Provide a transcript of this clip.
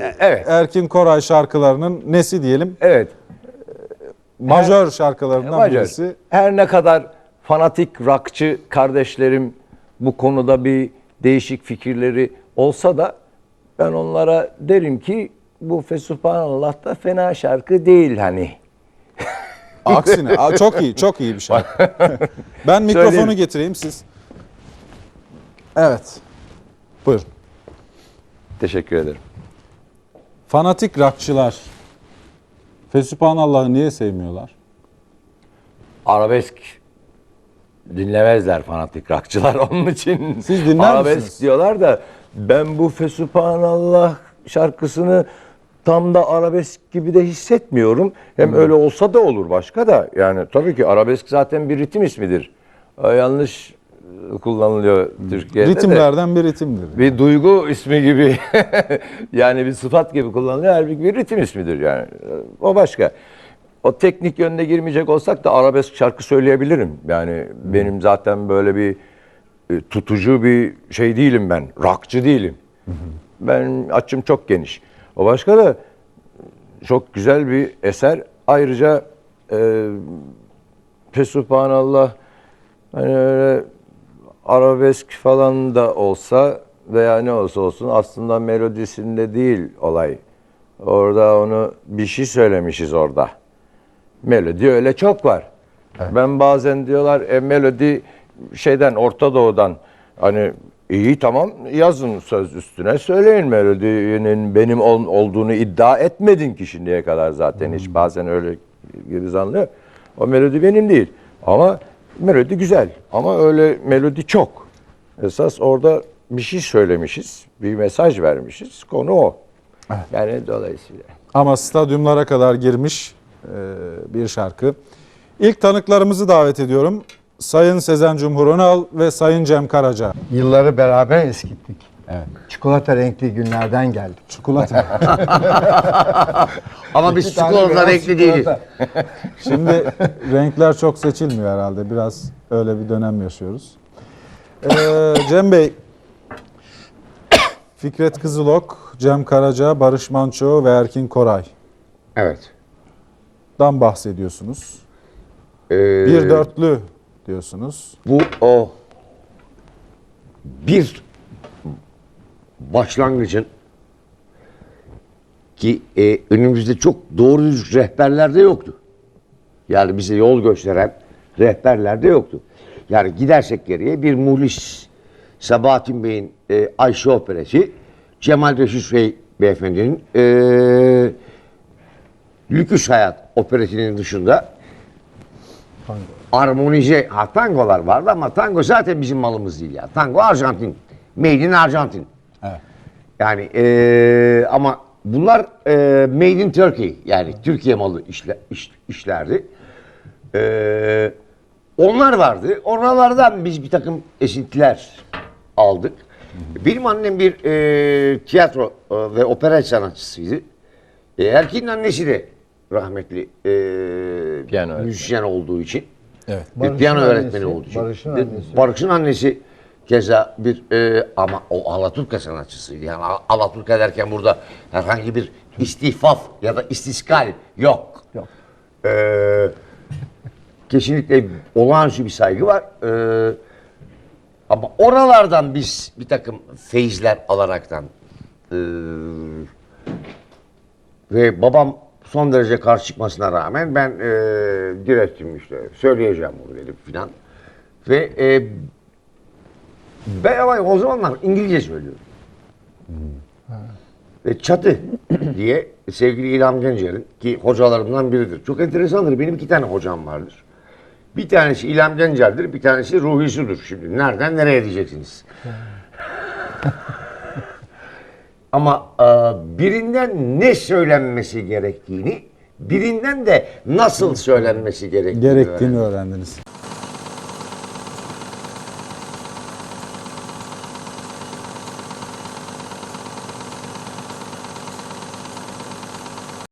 e, evet. Erkin Koray şarkılarının nesi diyelim? Evet. Majör şarkılarından Majör. birisi. Her ne kadar fanatik rockçı kardeşlerim bu konuda bir değişik fikirleri olsa da ben onlara derim ki bu Fesubhanallah da fena şarkı değil hani. Aksine Aa, çok iyi, çok iyi bir şarkı. ben mikrofonu Söyleyeyim. getireyim siz. Evet. Buyurun. Teşekkür ederim. Fanatik rockçılar Fesübhanallah'ı niye sevmiyorlar? Arabesk dinlemezler fanatik rockçılar onun için. Siz dinler Arabesk misiniz? diyorlar da ben bu Fesubhanallah şarkısını tam da arabesk gibi de hissetmiyorum. Hem öyle olsa da olur başka da. Yani tabii ki arabesk zaten bir ritim ismidir. Ee, Yanlış kullanılıyor Türkiye'de de. Ritimlerden bir ritimdir. Bir duygu ismi gibi yani bir sıfat gibi kullanılıyor. Halbuki bir ritim ismidir yani. O başka. O teknik yönüne girmeyecek olsak da arabesk şarkı söyleyebilirim. Yani benim zaten böyle bir e, tutucu bir şey değilim ben. Rockçı değilim. Ben açım çok geniş. O başka da çok güzel bir eser. Ayrıca e, Fesubhanallah hani öyle arabesk falan da olsa veya ne olsa olsun aslında melodisinde değil olay. Orada onu bir şey söylemişiz orada. Melodi öyle çok var. Ben bazen diyorlar e, melodi şeyden Orta Doğu'dan hani iyi tamam yazın söz üstüne söyleyin melodinin benim ol- olduğunu iddia etmedin ki şimdiye kadar zaten hiç bazen öyle gibi zanlıyor. O melodi benim değil ama melodi güzel ama öyle melodi çok. Esas orada bir şey söylemişiz, bir mesaj vermişiz. Konu o. Yani dolayısıyla. Ama stadyumlara kadar girmiş e, bir şarkı. İlk tanıklarımızı davet ediyorum. Sayın Sezen Cumhur Önal ve Sayın Cem Karaca. Yılları beraber eskittik. Evet. Çikolata renkli günlerden geldik. Çikolata. Ama biz İki tane çikolata beyaz renkli değiliz. çikolata. Şimdi renkler çok seçilmiyor herhalde. Biraz öyle bir dönem yaşıyoruz. Ee, Cem Bey, Fikret Kızılok, Cem Karaca, Barış Manço ve Erkin Koray'dan Evet. bahsediyorsunuz. Ee, Bir dörtlü diyorsunuz. Bu o bir başlangıcın ki e, önümüzde çok doğru düzgün rehberler de yoktu. Yani bize yol gösteren rehberler de yoktu. Yani gidersek geriye bir Muhlis Sabahattin Bey'in e, Ayşe Operası, Cemal Reşit Bey Beyefendi'nin e, Lüküs Hayat operetinin dışında armonize ha, tangolar vardı ama tango zaten bizim malımız değil ya. Tango Arjantin. Made in Arjantin. Evet. Yani eee, ama bunlar eee made in Turkey yani Türkiye malı işle, iş- işlerdi. Eee, onlar vardı. Oralardan biz bir takım esintiler aldık. Benim annem bir eee, tiyatro eee, ve opera sanatçısıydı. E, Erkin'in annesi de rahmetli eee Piyano öğretmeni. müzisyen olduğu için. Evet. Bir Barış'ın piyano annesi, öğretmeni olduğu için. Barış'ın Bir- annesi. Barış'ın annesi keza bir e, ama o Alaturka sanatçısıydı. Yani Al- Alaturka derken burada herhangi bir istihfaf ya da istiskal yok. Yok. Ee, kesinlikle olağanüstü bir saygı var. Ee, ama oralardan biz bir takım feyizler alaraktan ee, ve babam son derece karşı çıkmasına rağmen ben ee, direttim işte söyleyeceğim bunu dedim filan. Ve ee, ben ama o zamanlar İngilizce söylüyorum. Ve Çatı diye sevgili İlham Gencer'in ki hocalarımdan biridir. Çok enteresandır. Benim iki tane hocam vardır. Bir tanesi İlham Gencer'dir, bir tanesi Ruhi Su'dur. Şimdi nereden nereye diyeceksiniz. Ama e, birinden ne söylenmesi gerektiğini, birinden de nasıl söylenmesi gerektiğini, Gerektiğini öğrendim. öğrendiniz.